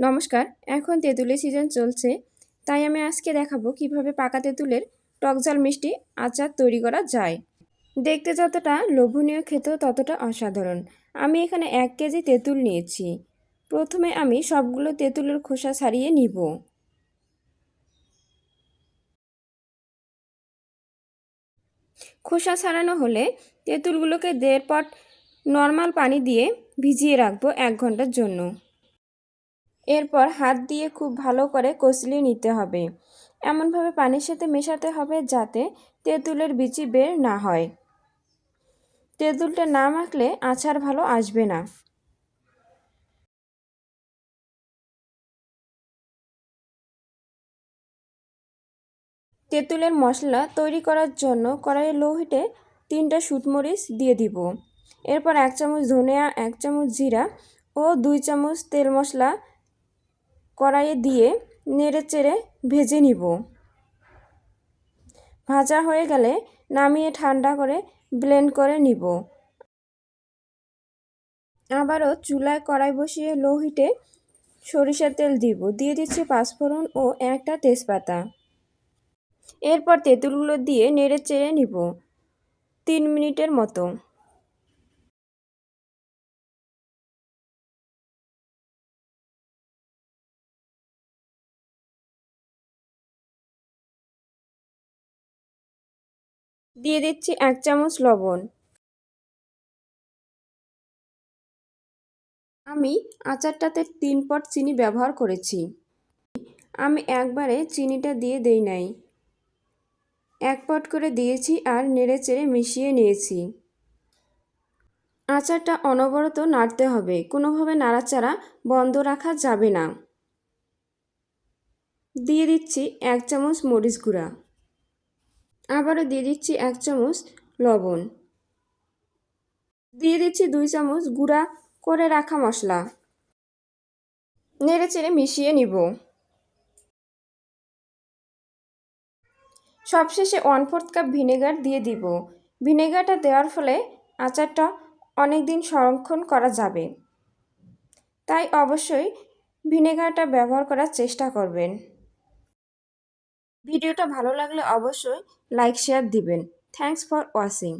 নমস্কার, এখন তেঁতুলের সিজন চলছে, তাই আমি আজকে দেখাবো কীভাবে পাকা তেঁতুলের টকজাল মিষ্টি আচার তৈরি করা যায়। দেখতে যতটা লোভনীয় খেতেও ততটা অসাধারণ। আমি এখানে এক কেজি তেঁতুল নিয়েছি। প্রথমে আমি সবগুলো তেঁতুলের খোসা ছাড়িয়ে নিব। খোসা ছাড়ানো হলে তেঁতুলগুলোকে দেড় পট নর্মাল পানি দিয়ে ভিজিয়ে রাখব এক ঘণ্টার জন্য। এরপর হাত দিয়ে খুব ভালো করে কষলিয়ে নিতে হবে। এমনভাবে পানির সাথে মেশাতে হবে যাতে তেঁতুলের বিচি বের না হয়। তেঁতুলটা না মাখলে আচার ভালো আসবে না। তেঁতুলের মশলা তৈরি করার জন্য কড়াইয়ে লো হিটে তিনটা শুটমরিচ দিয়ে দিব। এরপর এক চামচ ধনিয়া, এক চামচ জিরা ও দুই চামচ তেল মশলা কড়াইয়ে দিয়ে নেড়ে চেড়ে ভেজে নিব। ভাজা হয়ে গেলে নামিয়ে ঠান্ডা করে ব্লেন্ড করে নিব। আবারও চুলায় কড়াই বসিয়ে লো হিটে সরিষার তেল দিব। দিয়ে দিচ্ছি পাঁচফোড়ন ও একটা তেজপাতা। এরপর তেঁতুলগুলো দিয়ে নেড়ে চেড়ে নিব। তিন মিনিটের মতো। দিয়ে দিচ্ছি এক চামচ লবণ। আমি আচারটাতে তিন পট চিনি ব্যবহার করেছি। আমি একবারে চিনিটা দিয়ে দেই নাই। এক পট করে দিয়েছি আর নেড়ে চেড়ে মিশিয়ে নিয়েছি। আচারটা অনবরত নাড়তে হবে, কোনোভাবে নাড়াচাড়া বন্ধ রাখা যাবে না। দিয়ে দিচ্ছি এক চামচ মরিচ গুঁড়া। আবারও দিয়ে দিচ্ছি এক চামচ লবণ। দিয়ে দিচ্ছি দুই চামচ গুঁড়া করে রাখা মশলা। নেড়ে চেড়ে মিশিয়ে নিব। সবশেষে ওয়ান ফোর্থ কাপ ভিনেগার দিয়ে দিব। ভিনেগারটা দেওয়ার ফলে আচারটা অনেক দিন সংরক্ষণ করা যাবে। তাই অবশ্যই ভিনেগারটা ব্যবহার করার চেষ্টা করবেন। ভিডিওটা ভালো লাগলে অবশ্যই লাইক শেয়ার দিবেন। Thanks for watching